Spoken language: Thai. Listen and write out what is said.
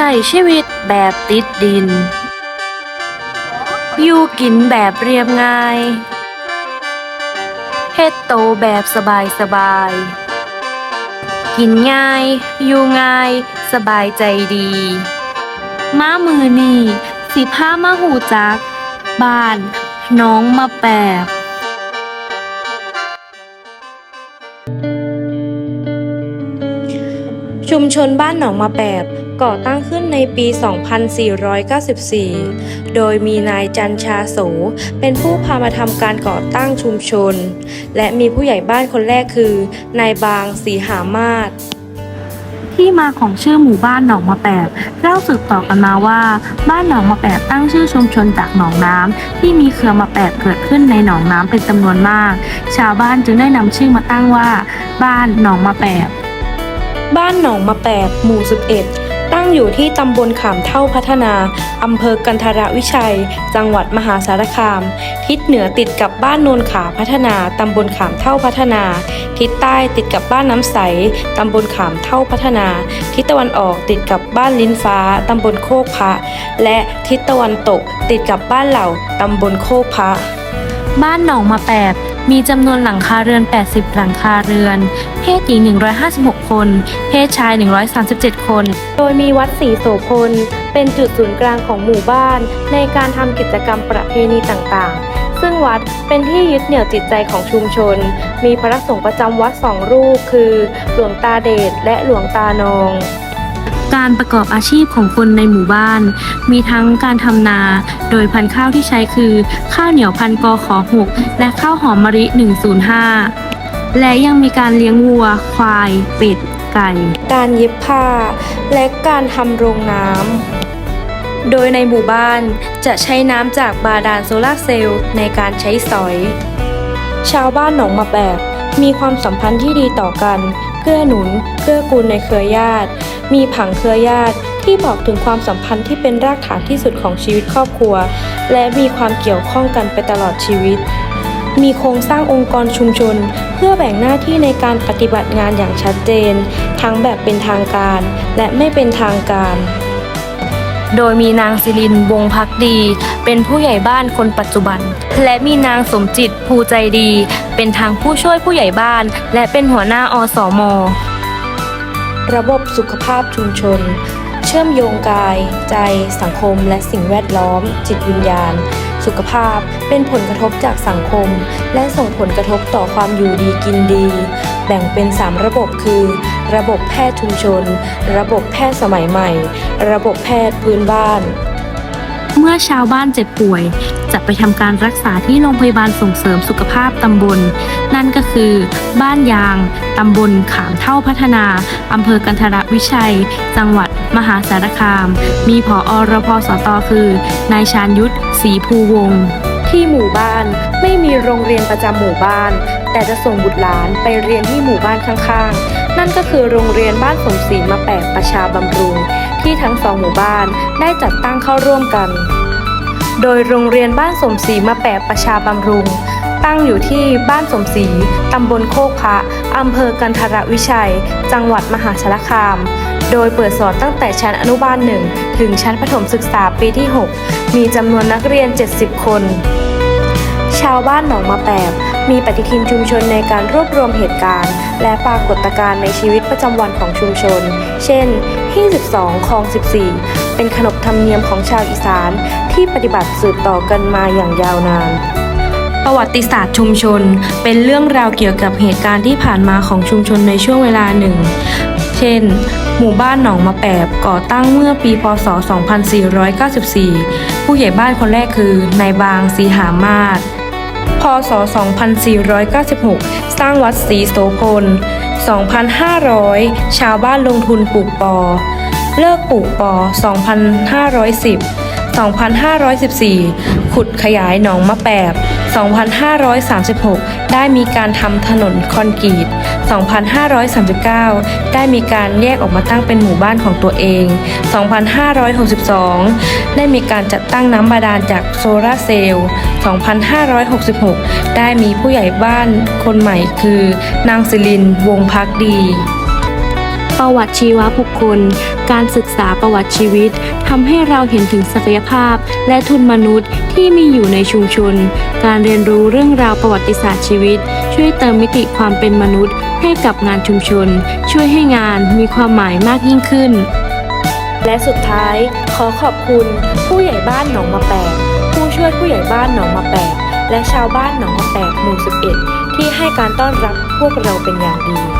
ช้ชีวิตแบบติดดิน อยู่กินแบบเรียบง่าย เฮ็ดโตแบบสบายสบายๆกินง่าย อยู่ง่าย สบายใจดี ม้ามือนี่สิผ้ามาหูจัก บ้านน้องมาแปบชุมชนบ้านหนองมาแปบ ก่อตั้งขึ้นในปี 2494 โดยมีนายจันชาโส เป็นผู้พามาทำการก่อตั้งชุมชน และมีผู้ใหญ่บ้านคนแรกคือ นายบางสีหามาศที่มาของชื่อหมู่บ้านหนองมะแปบเล่าสืบต่อกันมาว่า บ้านหนองมะแปบตั้งชื่อชุมชนจากหนองน้ำที่มีเครือมะแปบเกิดขึ้นในหนองน้ำเป็นจำนวนมาก ชาวบ้านจึงได้นำชื่อมาตั้งว่า บ้านหนองมะแปบบ้านหนองมะแปบหมู่ 11 ตั้งอยู่ที่ตำบลขามเท่าพัฒนาอำเภอกันทรวิชัย จังหวัดมหาสารคาม ทิศเหนือติดกับบ้านโนนขาพัฒนาตำบลขามเท่าพัฒนา ทิศใต้ติดกับบ้านน้ำใสตำบลขามเท่าพัฒนา ทิศตะวันออกติดกับบ้านลิ้นฟ้าตำบลโคกพระ และทิศตะวันตกติดกับบ้านเหล่าตำบลโคกพระ บ้านหนองมาแปบ มีจำนวนหลังคาเรือน 80 หลังคาเรือน เพศหญิง 156 คน เพศชาย 137 คน โดยมีวัดศรีโสพล เป็นจุดศูนย์กลางของหมู่บ้าน ในการทำกิจกรรมประเพณีต่างๆซึ่งวัดเป็นที่ยึดเหนี่ยวจิตใจของชุมชน มีพระสงฆ์ประจำวัดสองรูปคือ หลวงตาเดชและหลวงตานอง การประกอบอาชีพของคนในหมู่บ้าน มีทั้งการทำนา โดยพันธุ์ข้าวที่ใช้คือ ข้าวเหนียวพันธุ์กอขอ6และข้าวหอมมะลิ 105 และยังมีการเลี้ยงวัว ควาย เป็ด ไก่ การเย็บผ้า และการทำโรงน้ำโดยในหมู่บ้านจะใช้น้ำจากบาดาลโซลาร์เซลล์ในการใช้สอย ชาวบ้านหนองมาแบกมีความสัมพันธ์ที่ดีต่อกัน เกื้อหนุน เกื้อกูลในเครือญาติ มีผังเครือญาติที่บอกถึงความสัมพันธ์ที่เป็นรากฐานที่สุดของชีวิตครอบครัว และมีความเกี่ยวข้องกันไปตลอดชีวิต มีโครงสร้างองค์กรชุมชน เพื่อแบ่งหน้าที่ในการปฏิบัติงานอย่างชัดเจน ทั้งแบบเป็นทางการและไม่เป็นทางการโดยมีนางศิรินวงพักดี เป็นผู้ใหญ่บ้านคนปัจจุบัน และมีนางสมจิตภูใจดี เป็นทางผู้ช่วยผู้ใหญ่บ้าน และเป็นหัวหน้าอสม ระบบสุขภาพชุมชน เชื่อมโยงกาย ใจ สังคม และสิ่งแวดล้อม จิตวิญญาณ สุขภาพเป็นผลกระทบจากสังคม และส่งผลกระทบต่อความอยู่ดีกินดี แบ่งเป็น 3 ระบบคือ ระบบแพทย์ชุมชน ระบบแพทย์สมัยใหม่ ระบบแพทย์พื้นบ้านเมื่อชาวบ้านเจ็บป่วย จะไปทำการรักษาที่โรงพยาบาลส่งเสริมสุขภาพตำบล นั่นก็คือ บ้านยางตำบลขามเท่าพัฒนาอำเภอกันทรวิชัย จังหวัดมหาสารคาม มีผออรพสตคือ นายชาญยุทธศรีภูวงศ์ที่หมู่บ้านไม่มีโรงเรียนประจำหมู่บ้าน แต่จะส่งบุตรหลานไปเรียนที่หมู่บ้านข้างๆ นั่นก็คือโรงเรียนบ้านสมศรีมาแปดประชาบำรุง ที่ทั้งสองหมู่บ้านได้จัดตั้งเข้าร่วมกัน โดยโรงเรียนบ้านสมศรีมาแปะประชาบำรุง ตั้งอยู่ที่บ้านสมศรีตำบลโคกพระอำเภอกันทรวิชัย จังหวัดมหาสารคาม โดยเปิดสอนตั้งแต่ชั้นอนุบาลหนึ่งถึงชั้นประถมศึกษาปีที่ 6 มีจำนวนนักเรียน 70 คน ชาวบ้านหนองมาแปบมีปฏิทินชุมชนในการรวบรวมเหตุการณ์ และปรากฏการณ์ในชีวิตประจำวันของชุมชน เช่นที่12คลอง 14 เป็นขนบธรรมเนียมของชาวอีสานที่ปฏิบัติสืบต่อกันมาอย่างยาวนาน ประวัติศาสตร์ชุมชน เป็นเรื่องราวเกี่ยวกับเหตุการณ์ที่ผ่านมาของชุมชนในช่วงเวลาหนึ่ง เช่น หมู่บ้านหนองมะแปบก่อตั้งเมื่อปีพศ 2494 ผู้ใหญ่บ้านคนแรกคือนายบางสีหามาศพศ 2496 สร้างวัดศรีโสพล 2,500 ชาวบ้านลงทุนปลูกปอ เลิกปลูกปอ 2,510 2,514 ขุดขยายหนองมะแปบ 2,536 ได้มีการทำถนนคอนกรีต 2,539 ได้มีการแยกออกมาตั้งเป็นหมู่บ้านของตัวเอง 2,562 ได้มีการจัดตั้งน้ำบาดาลจากโซลาเซลล์ 2,566 ได้มีผู้ใหญ่บ้านคนใหม่คือนางศิรินวงพักดี ประวัติชีวบุคคล การศึกษาประวัติชีวิตทำให้เราเห็นถึงศักยภาพ และทุนมนุษย์ที่มีอยู่ในชุมชน การเรียนรู้เรื่องราวประวัติศาสตร์ชีวิต ช่วยเติมมิติความเป็นมนุษย์ ให้กับงานชุมชน ช่วยให้งานมีความหมายมากยิ่งขึ้น และสุดท้ายขอขอบคุณ ผู้ใหญ่บ้านหนองมะแปงผู้ช่วยผู้ใหญ่บ้านหนองมะแปงและชาวบ้านหนองมะแปงหมู่ 11 ที่ให้การต้อนรับพวกเราเป็นอย่างดี